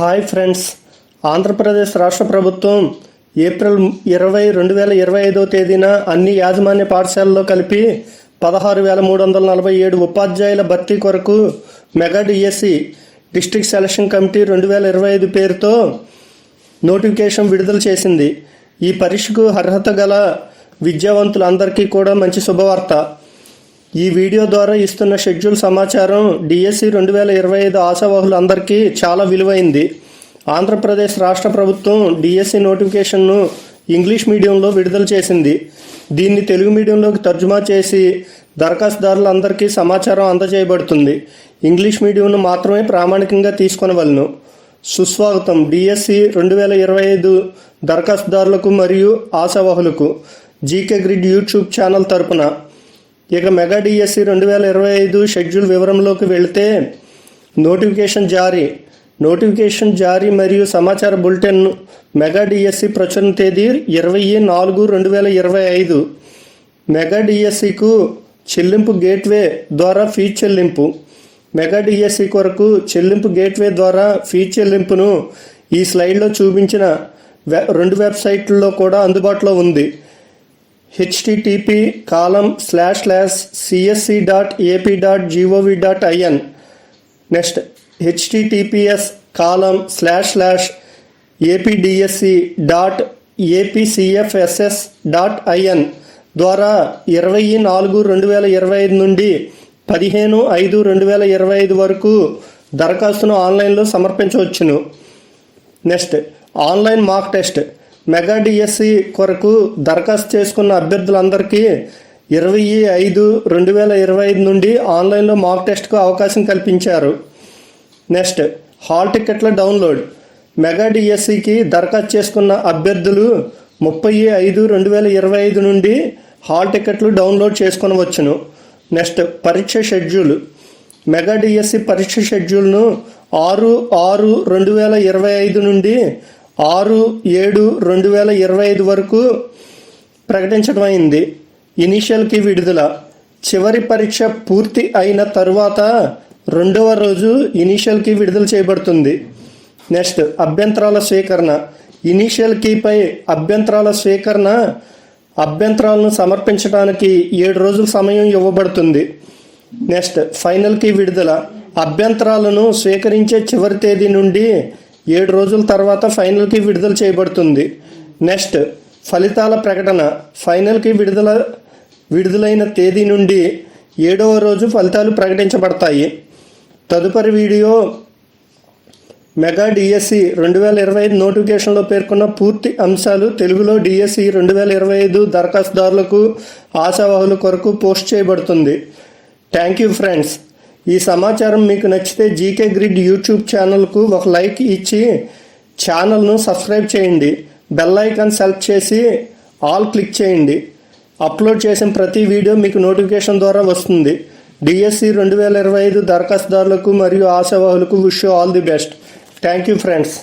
Hi friends. Andhra Pradesh రాష్ట్ర ప్రభుత్వం April ఇరవై రెండు వేల ఇరవై ఐదో తేదీన అన్ని యాజమాన్య పాఠశాలల్లో కలిపి పదహారు వేల మూడు వందల నలభై ఏడు ఉపాధ్యాయుల భర్తీ కొరకు mega DSC district selection committee రెండు వేల ఇరవై ఐదు పేరుతో నోటిఫికేషన్ విడుదల చేసింది. ఈ పరీక్షకు అర్హత గల విద్యావంతులందరికీ కూడా మంచి శుభవార్త. ఈ వీడియో ద్వారా ఇస్తున్న షెడ్యూల్ సమాచారం డిఎస్సి రెండు వేల ఇరవై ఐదు ఆశావాహులందరికీ చాలా విలువైంది. ఆంధ్రప్రదేశ్ రాష్ట్ర ప్రభుత్వం డిఎస్సి నోటిఫికేషన్ను ఇంగ్లీష్ మీడియంలో విడుదల చేసింది. దీన్ని తెలుగు మీడియంలోకి తర్జుమా చేసి దరఖాస్తుదారులందరికీ సమాచారం అందజేయబడుతుంది. ఇంగ్లీష్ మీడియంను మాత్రమే ప్రామాణికంగా తీసుకొనవలను. సుస్వాగతం డిఎస్సి రెండు వేల ఇరవై ఐదు దరఖాస్తుదారులకు మరియు ఆశావాహులకు. జీకే గ్రిడ్ యూట్యూబ్ ఛానల్ తరపున ఇక మెగా డిఎస్సి రెండు వేల ఇరవై ఐదు షెడ్యూల్ వివరంలోకి వెళితే నోటిఫికేషన్ జారీ. నోటిఫికేషన్ జారీ మరియు సమాచార బులెటిన్ మెగా డిఎస్సి ప్రచురణ తేదీ ఇరవై నాలుగు రెండు వేల ఇరవై ఐదు. మెగా డిఎస్సికు చెల్లింపు గేట్వే ద్వారా ఫీ చెల్లింపు. మెగా డిఎస్సి కొరకు చెల్లింపు గేట్వే ద్వారా ఫీ చెల్లింపును ఈ స్లైడ్లో చూపించిన వె రెండు వెబ్సైట్లలో కూడా అందుబాటులో ఉంది. HTTP colon slash slash CSC dot AP dot GOV dot IN next HTTPS colon slash slash APDSC dot APCFSS dot IN ద్వారా ఇరవై నాలుగు రెండు వేల ఇరవై ఐదు నుండి పదిహేను ఐదు రెండు వేల ఇరవై ఐదు వరకు దరఖాస్తును ఆన్లైన్లో సమర్పించవచ్చును. Next online mock test mega DSC కొరకు దరఖాస్తు చేసుకున్న అభ్యర్థులందరికీ ఇరవై ఐదు రెండు వేల ఇరవై ఐదు నుండి ఆన్లైన్లో మాక్ టెస్ట్కు అవకాశం కల్పించారు. నెక్స్ట్ హాల్ టికెట్ల డౌన్లోడ్. మెగా డిఎస్సికి దరఖాస్తు చేసుకున్న అభ్యర్థులు ముప్పై ఐదు రెండు వేల ఇరవై ఐదు నుండి హాల్ టికెట్లు డౌన్లోడ్ చేసుకునవచ్చును. నెక్స్ట్ పరీక్ష షెడ్యూల్. మెగా డిఎస్సి పరీక్ష షెడ్యూల్ను ఆరు ఆరు రెండు వేల ఇరవై ఐదు నుండి ఆరు ఏడు రెండు వేల ఇరవై ఐదు వరకు ప్రకటించడం అయింది. ఇనీషియల్కి విడుదల. చివరి పరీక్ష పూర్తి అయిన తరువాత రెండవ రోజు ఇనిషియల్కి విడుదల చేయబడుతుంది. నెక్స్ట్ అభ్యంతరాల స్వీకరణ ఇనీషియల్ కీపై అభ్యంతరాల స్వీకరణ అభ్యంతరాలను సమర్పించడానికి ఏడు రోజుల సమయం ఇవ్వబడుతుంది. నెక్స్ట్ ఫైనల్కి విడుదల. అభ్యంతరాలను స్వీకరించే చివరి తేదీ నుండి ఏడు రోజుల తర్వాత ఫైనల్కి విడుదల చేయబడుతుంది. నెక్స్ట్ ఫలితాల ప్రకటన. ఫైనల్కి విడుదల విడుదలైన తేదీ నుండి ఏడవ రోజు ఫలితాలు ప్రకటించబడతాయి. తదుపరి వీడియో మెగా డిఎస్సి రెండు వేల ఇరవై ఐదు నోటిఫికేషన్లో పేర్కొన్న పూర్తి అంశాలు తెలుగులో డిఎస్సి రెండు వేల ఇరవై ఐదు దరఖాస్తుదారులకు ఆశావాహుల కొరకు పోస్ట్ చేయబడుతుంది. Thank you friends. ఈ సమాచారం మీకు నచ్చితే జీకే గ్రిడ్ యూట్యూబ్ ఛానల్కు ఒక లైక్ ఇచ్చి ఛానల్ను సబ్స్క్రైబ్ చేయండి. బెల్ ఐకాన్ సెలెక్ట్ చేసి ఆల్ క్లిక్ చేయండి. అప్లోడ్ చేసిన ప్రతి వీడియో మీకు నోటిఫికేషన్ ద్వారా వస్తుంది. డిఎస్సి రెండు వేల ఇరవై ఐదు దరఖాస్తుదారులకు మరియు ఆశావాహులకు wish all the best. Thank you friends.